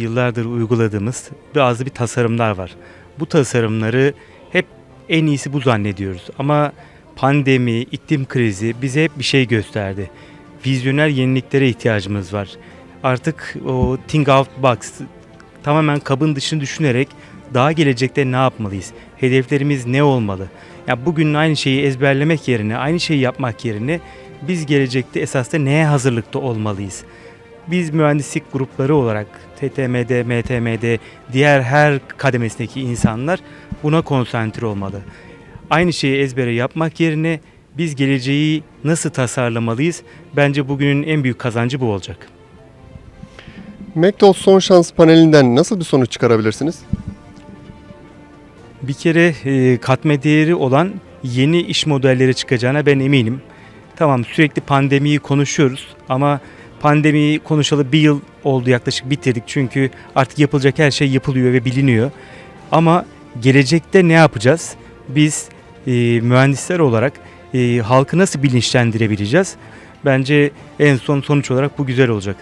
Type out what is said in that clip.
yıllardır uyguladığımız bazı bir tasarımlar var. Bu tasarımları hep en iyisi bu zannediyoruz. Ama pandemi, iklim krizi bize hep bir şey gösterdi. Vizyoner yeniliklere ihtiyacımız var. Artık o think out box tamamen kabın dışını düşünerek daha gelecekte ne yapmalıyız? Hedeflerimiz ne olmalı? Ya bugün aynı şeyi ezberlemek yerine, aynı şeyi yapmak yerine biz gelecekte esasında neye hazırlıkta olmalıyız? Biz mühendislik grupları olarak TTM'de, MTM'de, diğer her kademesindeki insanlar buna konsantre olmalı. Aynı şeyi ezbere yapmak yerine biz geleceği nasıl tasarlamalıyız? Bence bugünün en büyük kazancı bu olacak. McDonald's son şans panelinden nasıl bir sonuç çıkarabilirsiniz? Bir kere e, katma değeri olan yeni iş modelleri çıkacağına ben eminim. Tamam sürekli pandemiyi konuşuyoruz ama pandemiyi konuşalı bir yıl oldu yaklaşık bitirdik. Çünkü artık yapılacak her şey yapılıyor ve biliniyor. Ama gelecekte ne yapacağız? Biz e, mühendisler olarak e, halkı nasıl bilinçlendirebileceğiz? Bence en son sonuç olarak bu güzel olacak.